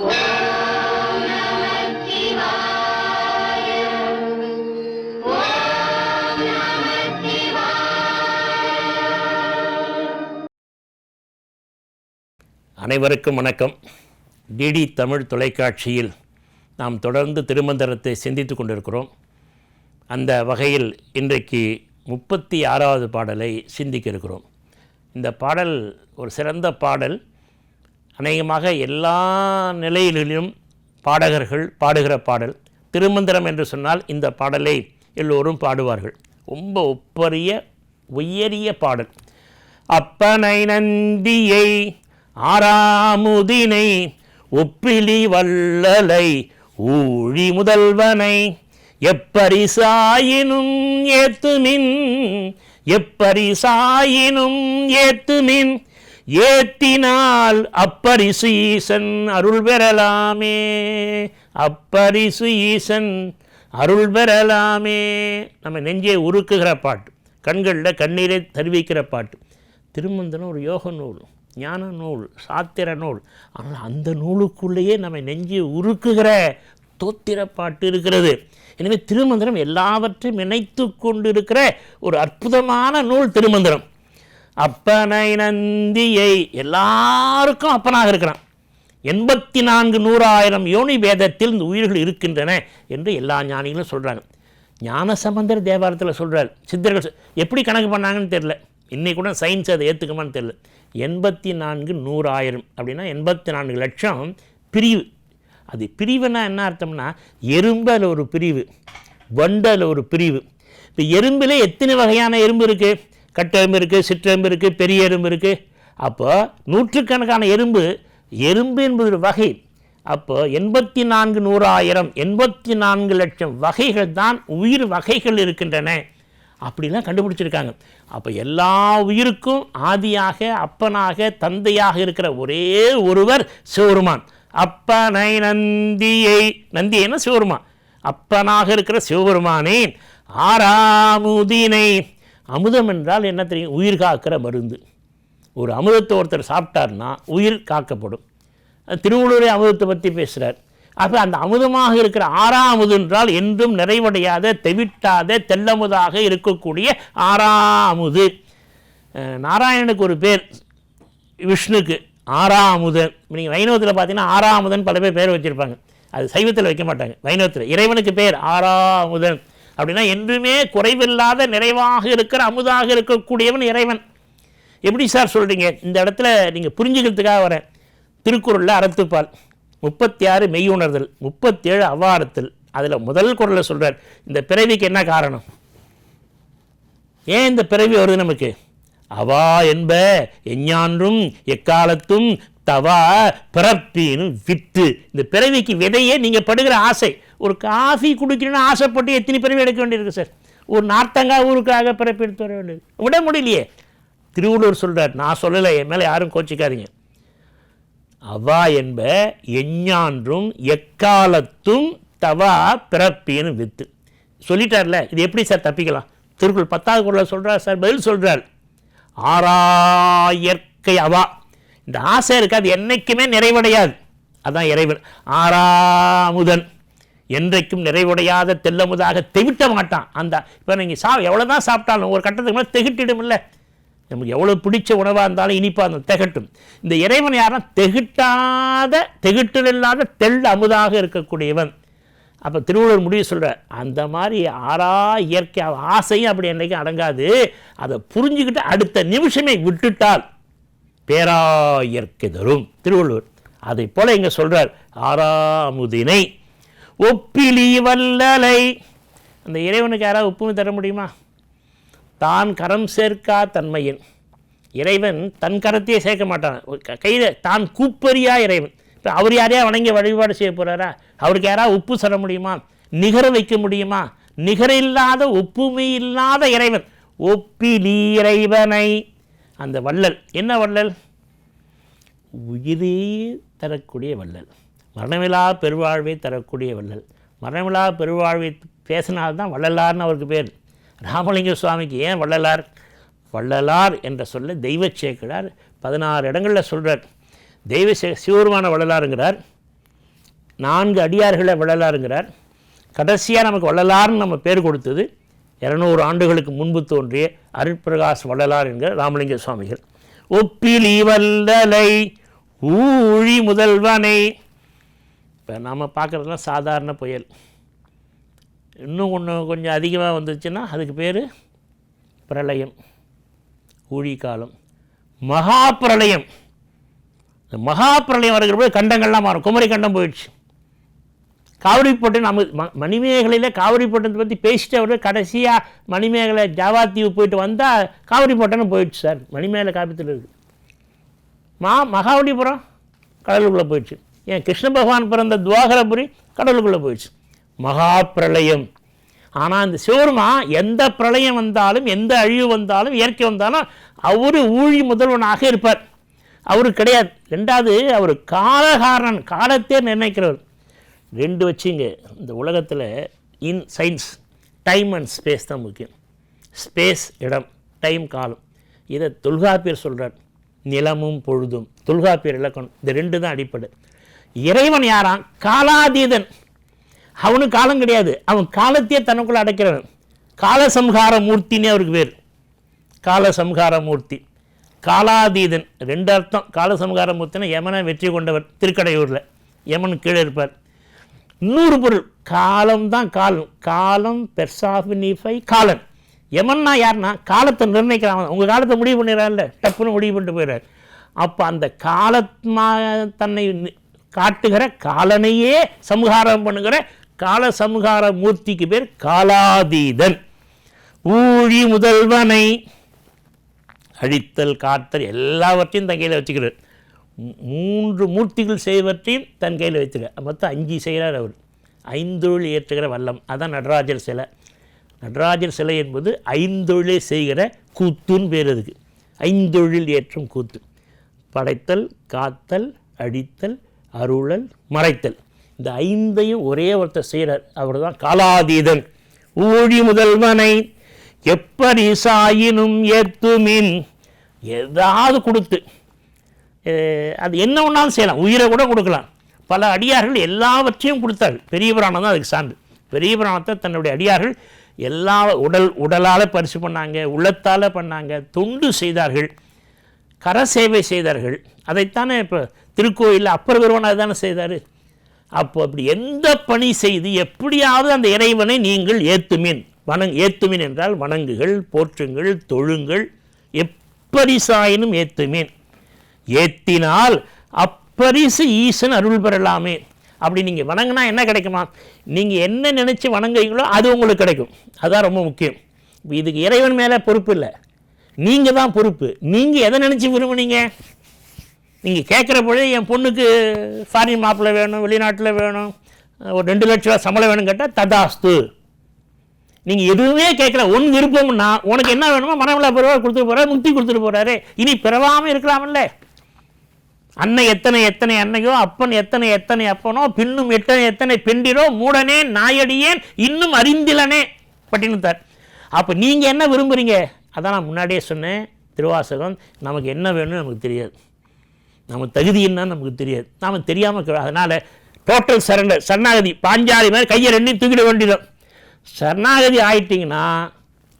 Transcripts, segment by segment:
அனைவருக்கும் வணக்கம். டிடி தமிழ் தொலைக்காட்சியில் நாம் தொடர்ந்து திருமந்திரத்தை சிந்தித்து கொண்டிருக்கிறோம். அந்த வகையில் இன்றைக்கு முப்பத்தி ஆறாவது பாடலை சிந்திக்க இருக்கிறோம். இந்த பாடல் ஒரு சிறந்த பாடல். அநேகமாக எல்லா நிலையிலும் பாடகர்கள் பாடுகிற பாடல் திருமந்திரம் என்று சொன்னால் இந்த பாடலை எல்லோரும் பாடுவார்கள். ரொம்ப ஒப்பரிய உயரிய பாடல். அப்பனை நந்தியை ஆறாமுதினை ஒப்பிலி வள்ளலை ஊழி முதல்வனை எப்பரிசாயினும் ஏத்துமின் எப்பரிசாயினும் ஏத்துமின் ஏத்தினால் அப்பரிசு ஈசன் அருள் பெறலாமே. அப்பரிசு ஈசன் அருள் பெறலாமே. நம்ம நெஞ்சை உருக்குகிற பாட்டு கண்களில் கண்ணீரை தருவிக்கிற பாட்டு. திருமந்தனம் ஒரு யோக நூல் ஞான நூல் சாத்திர நூல். ஆனால் அந்த நூலுக்குள்ளேயே நம்ம நெஞ்சை உருக்குகிற தோத்திர பாட்டு இருக்கிறது. எனவே திருமந்திரம் எல்லாவற்றையும் இணைத்து கொண்டிருக்கிற ஒரு அற்புதமான நூல் திருமந்திரம் அப்பனை நந்தியை எல்லாருக்கும் அப்பனாக இருக்கிறான். எண்பத்தி நான்கு நூறாயிரம் யோனி வேதத்தில் இந்த உயிர்கள் இருக்கின்றன என்று எல்லா ஞானிகளும் சொல்கிறாங்க ஞானசம்பந்தர் தேவாரத்தில் சொல்கிறார் சித்தர்கள் எப்படி கணக்கு பண்ணாங்கன்னு தெரில இன்னைக்கு கூட சயின்ஸ் அதை ஏற்றுக்குமான்னு தெரில எண்பத்தி நான்கு நூறாயிரம் அப்படின்னா எண்பத்தி நான்கு லட்சம் பிரிவு. அது பிரிவுனா என்ன அர்த்தம்னா எறும்பில் ஒரு பிரிவு வண்டல் ஒரு பிரிவு. இப்போ எறும்பில் எத்தனை வகையான எறும்பு இருக்குது கட்டெரும்பு இருக்குது சிற்றெரும்பு இருக்குது பெரிய எறும்பு இருக்குது அப்போ நூற்றுக்கணக்கான எறும்பு எறும்பு என்பது ஒரு வகை. அப்போ எண்பத்தி நான்கு நூறாயிரம் எண்பத்தி நான்கு லட்சம் வகைகள் தான் உயிர் வகைகள் இருக்கின்றன. அப்படிலாம் கண்டுபிடிச்சிருக்காங்க. அப்போ எல்லா உயிருக்கும் ஆதியாக அப்பனாக தந்தையாக இருக்கிற ஒரே ஒருவர் சிவருமான் அப்பனை நந்தியை நந்தியைன்னா சிவருமான் அப்பனாக இருக்கிற சிவபெருமானே ஆறாமுதினை அமுதம் என்றால் என்ன தெரியும்? உயிர் காக்கிற மருந்து. ஒரு அமுதத்தை ஒருத்தர் சாப்பிட்டார்னா உயிர் காக்கப்படும். திருவள்ளூரே அமுதத்தை பற்றி பேசுகிறார் அப்போ அந்த அமுதமாக இருக்கிற ஆறாமுது என்றால் என்றும் நிறைவடையாத தெவிட்டாத தெல்லமுதாக இருக்கக்கூடிய ஆறாமுது. அமுது நாராயணனுக்கு ஒரு பேர் விஷ்ணுக்கு ஆறாமுதன் நீங்கள் வைணவத்தில் பார்த்தீங்கன்னா ஆறாமுதன் பல பேர் பேர் வச்சுருப்பாங்க. அது சைவத்தில் வைக்க மாட்டாங்க. வைணவத்தில் இறைவனுக்கு பேர் ஆறாமுதன். அப்படின்னா என்றுமே குறைவில்லாத நிறைவாக இருக்கிற அமுதாக இருக்கக்கூடியவன் இறைவன். எப்படி சார் சொல்கிறீங்க இந்த இடத்துல நீங்கள் புரிஞ்சுக்கிறதுக்காக வரேன். திருக்குறளில் அறத்துப்பால் முப்பத்தி ஆறு மெய்யுணர்தல் முப்பத்தேழு அவ்வாரத்தில் அதில் முதல் குரலில் சொல்கிறார் இந்த பிறவிக்கு என்ன காரணம்? ஏன் இந்த பிறவி வருது நமக்கு? அவா என்ப எஞ்ஞான்றும் எக்காலத்தும் தவா பிறப்பின்னு வித்து இந்த பிறவிக்கு விதையே நீங்கள் படுகிற ஆசை. ஒரு காஃபி குடிக்கணும்னு ஆசைப்பட்டு எத்தனை பிறவி எடுக்க வேண்டியிருக்கு சார்? ஒரு நார்த்தங்காய் ஊருக்காக பிறப்பு எடுத்து வர வேண்டியது விட முடியலையே. திருவள்ளுவர் சொல்கிறார் நான் சொல்லலை என் மேலே யாரும் கோச்சிக்காதீங்க. அவா என்ப எஞ்ஞான்றும் எக்காலத்தும் தவா பிறப்பின்னு வித்து. சொல்லிட்டார்ல இது எப்படி சார் தப்பிக்கலாம்? திருக்குள் பத்தாவது குரலில் சொல்கிறார் சார் பதில் சொல்கிறார் ஆறாயிற்கை அவா. இந்த ஆசை இருக்காது அது நிறைவடையாது. அதான் இறைவன். ஆறாமுதன் என்றைக்கும் நிறைவடையாத தெல்லமுதாக தெவிட்ட மாட்டான். அந்த இப்போ நீங்கள் சா எவ்வளோ தான் சாப்பிட்டாலும் ஒரு கட்டத்துக்கு மேலே தெகிட்டிடும் இல்லை நமக்கு எவ்வளோ பிடிச்ச உணவாக இருந்தாலும் இனிப்பாக இருந்தாலும் திகட்டும். இந்த இறைவன் யாருன்னா திகட்டாத தெகிட்டல் இல்லாத தெல் அமுதாக இருக்கக்கூடியவன். அப்போ திருவள்ளுவர் முடிவு சொல்கிறார் அந்த மாதிரி ஆறா இயற்கை ஆசையும் அப்படி என்றைக்கும் அடங்காது. அதை புரிஞ்சுக்கிட்டு அடுத்த நிமிஷமே விட்டுட்டால் பேராயிற்கை தரும். திருவள்ளுவர் அதை போல் இங்கே சொல்கிறார் ஆறாமுதினை ஒப்பிலி வல்லலை அந்த இறைவனுக்கு யாராவது ஒப்புமை தர முடியுமா? தான் கரம் சேர்க்கா தன்மையின். இறைவன் தன் கரத்தையே சேர்க்க மாட்டான். கையில் தான் கூப்பறியா இறைவன். இப்போ அவர் யாரையா வணங்கி வழிபாடு செய்ய போகிறாரா அவருக்கு யாராவது உப்பு சொல்ல முடியுமா? நிகர வைக்க முடியுமா? நிகர இல்லாத ஒப்புமை இல்லாத இறைவன். ஒப்பிலி இறைவனை. அந்த வள்ளல் என்ன வள்ளல்? உயிரே தரக்கூடிய வள்ளல். மரணமில்லா பெருவாழ்வை தரக்கூடிய வள்ளல் மரணமில்லா பெருவாழ்வை பேசினால்தான் வள்ளலார்னு அவருக்கு பேர். ராமலிங்க சுவாமிக்கு ஏன் வள்ளலார்? வள்ளலார் என்ற சொல்ல தெய்வ சேக்கிழார் பதினாறு இடங்களில் சொல்கிறார் தெய்வ சே சிவருமான வள்ளலாருங்கிறார். நான்கு அடியார்களை வள்ளலாருங்கிறார். கடைசியாக நமக்கு வள்ளலார்னு நம்ம பேர் கொடுத்தது இரநூறு ஆண்டுகளுக்கு முன்பு தோன்றிய அருட்பிரகாஷ் வள்ளலார் என்கிற ராமலிங்க சுவாமிகள். ஒப்பிலி வல்லலை ஊழி முதல்வனை இப்போ நாம் பார்க்குறதுலாம் சாதாரண புயல். இன்னும் ஒன்று கொஞ்சம் அதிகமாக வந்துச்சுன்னா அதுக்கு பேர் பிரளயம் ஊழிக்காலம் காலம் மகா பிரளயம் இந்த மகா பிரளயம் வருகிற போது கண்டங்கள்லாம் மாறும். குமரி கண்டம் போயிடுச்சு. காவிரிப்பட்டு நம்ம ம மணிமேகலையில் காவிரிப்பட்டினத்தை பற்றி பேசிட்டு அவர் கடைசியாக மணிமேகலை ஜாவாத்தீவு போயிட்டு வந்தால் காவிரிப்பட்டணம் போயிடுச்சு சார். மணிமேகலை காப்பித்தில் இருக்குது மா மகாபலிபுரம் கடலுக்குள்ளே போயிடுச்சு. ஏன்? கிருஷ்ண பகவான் பிறந்த துவாகரபுரி கடலுக்குள்ளே போயிடுச்சு. மகா பிரளயம். ஆனால் இந்த சிவருமா எந்த பிரளயம் வந்தாலும் எந்த அழிவு வந்தாலும் இயற்கை வந்தாலும் அவர் ஊழி முதல்வனாக இருப்பார். அவரு கிடையாது. ரெண்டாவது அவர் காலகாரன் காலத்தே நிர்ணயிக்கிறவர். ரெண்டு வச்சுங்க இந்த உலகத்தில் in science time and space தான் முக்கியம். ஸ்பேஸ் இடம் டைம் காலம். இதை தொல்காப்பியர் சொல்கிறார் நிலமும் பொழுதும். தொல்காப்பியர் இலக்கணம். இந்த ரெண்டு தான் அடிப்படை. இறைவன் யாரான் காலாதீதன். அவனுக்கு காலம் கிடையாது. அவன் காலத்தையே தனக்குள்ள அடைக்கிறவன். காலசம்ஹார மூர்த்தினே அவருக்கு பேர். காலசம்ஹார மூர்த்தி காலாதீதன். ரெண்டு அர்த்தம். காலசம்ஹார மூர்த்தினா யமனை வெற்றி கொண்டவர் திருக்கடையூரில். யமன் கீழே இருப்பார். இன்னொரு பொருள். காலம்தான் காலம். காலம் பெர்சாஃபினிஃபை காலன். யமன்னா யாருன்னா காலத்தை நிர்ணயிக்கிறான். உங்கள் காலத்தை முடிவு பண்ணிடுறாருல்ல. டப்புன்னு முடிவு பண்ணிட்டு போயிடுறார். அப்போ அந்த காலத்மா தன்னை காட்டுகிற காலனையே சம்ஹாரம் பண்ணுகிற கால சம்ஹார மூர்த்திக்கு பேர் காலாதீதன். ஊழி முதல்வனை அழித்தல் காத்தல் எல்லாவற்றையும் தன் கையில் வச்சுக்கிறார். மூன்று மூர்த்திகள் செய்வற்றையும் தன் கையில் வச்சுக்கிறார் மொத்தம் அஞ்சு செய்கிறார் அவர். ஐந்தொழில் ஏற்றுகிற வல்லம். அதான் நடராஜர் சிலை. நடராஜர் சிலை என்பது ஐந்தொழிலை செய்கிற கூத்துன்னு பேர் அதுக்கு. ஐந்தொழில் ஏற்றும் கூத்து. படைத்தல் காத்தல் அழித்தல் அருளல் மறைத்தல். இந்த ஐந்தையும் ஒரே ஒருத்தர் செய்கிறார் அவர் தான் காலாதீதன். ஊழி முதல்வனை எப்படி சாயினும் ஏத்துமின்? ஏதாவது கொடுத்து. அது என்ன ஒன்றாலும் செய்யலாம். உயிரை கூட கொடுக்கலாம். பல அடியார்கள் எல்லாவற்றையும் கொடுத்தார் பெரிய புராணம் தான் அதுக்கு சான்று. பெரிய புராணத்தை தன்னுடைய அடியார்கள் எல்லா உடல் உடலால் பரிசு பண்ணாங்க உள்ளத்தால் பண்ணாங்க தொண்டு செய்தார்கள் கர சேவை செய்தார்கள். அதைத்தானே இப்போ திருக்கோயிலில் அப்பர் பெருமான் தானே செய்தார்? அப்போ அப்படி எந்த பணி செய்து எப்படியாவது அந்த இறைவனை நீங்கள் ஏத்துமின். வணங் ஏத்துமின் என்றால் வணங்குகள் போற்றுங்கள் தொழுங்கள் எப்பரிசாயினும் ஏத்துமீன். ஏத்தினால் அப்பரிசு ஈசன் அருள் பெறலாமே. அப்படி நீங்கள் வணங்கினா என்ன கிடைக்குமா? நீங்கள் என்ன நினச்சி வணங்குறீங்களோ அது உங்களுக்கு கிடைக்கும். அதுதான் ரொம்ப முக்கியம். இதுக்கு இறைவன் மேலே பொறுப்பு இல்லை. நீங்கள் தான் பொறுப்பு. நீங்கள் எதை நினச்சி விரும்புனீங்க? நீங்கள் கேட்குற பொழுது என் பொண்ணுக்கு ஃபாரின் மாப்பிள்ளை வேணும் வெளிநாட்டில் வேணும் ஒரு ரெண்டு லட்ச ரூபா சம்பளம் வேணும் கேட்டால் ததாஸ்து. நீங்கள் எதுவுமே கேட்கல. உன் விருப்பம்னா உனக்கு என்ன வேணுமோ மனவிழா பிறவா கொடுத்துட்டு போகிறாரு முக்தி கொடுத்துட்டு போகிறாரு இனி பிறவாமல் இருக்கலாம்ல. அன்னை எத்தனை எத்தனை அன்னையோ அப்பன் எத்தனை எத்தனை அப்பனோ பின்னும் எத்தனை எத்தனை பெண்டிரோ மூடனே நாயடியேன் இன்னும் அறிந்திலனே பட்டினத்தார் அப்போ நீங்கள் என்ன விரும்புகிறீங்க அதான் நான் முன்னாடியே சொன்னேன் திருவாசகம் நமக்கு என்ன வேணும்னு நமக்கு தெரியாது. நம்ம தகுதி என்னன்னு நமக்கு தெரியாது. நாம் தெரியாமல் அதனால் டோட்டல் சரண்டர் சரணாகதி பாஞ்சாலி மாதிரி கையை ரெண்டையும் தூக்கிட வேண்டியதும் சரணாகதி ஆயிட்டிங்கன்னா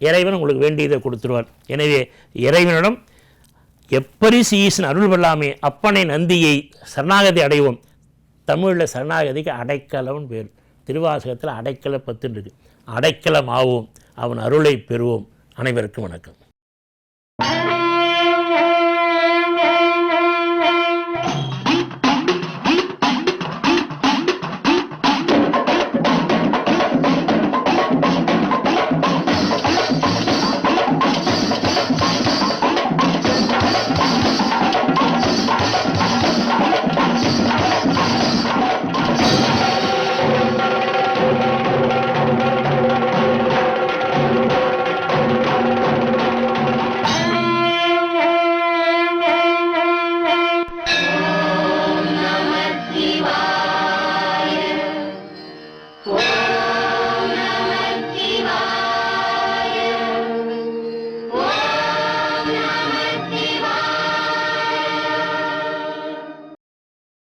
இறைவன் உங்களுக்கு வேண்டியதை கொடுத்துருவார். எனவே இறைவனிடம் எப்படி சீசன் அருள் வெல்லாமே அப்பனை நந்தியை சரணாகதி அடைவோம். தமிழில் சரணாகதிக்கு அடைக்கலம்னு பேர். திருவாசகத்தில் அடைக்கல பத்துன்னு அடைக்கலம் ஆவோம் அவன் அருளை பெறுவோம். அனைவருக்கும் வணக்கம்.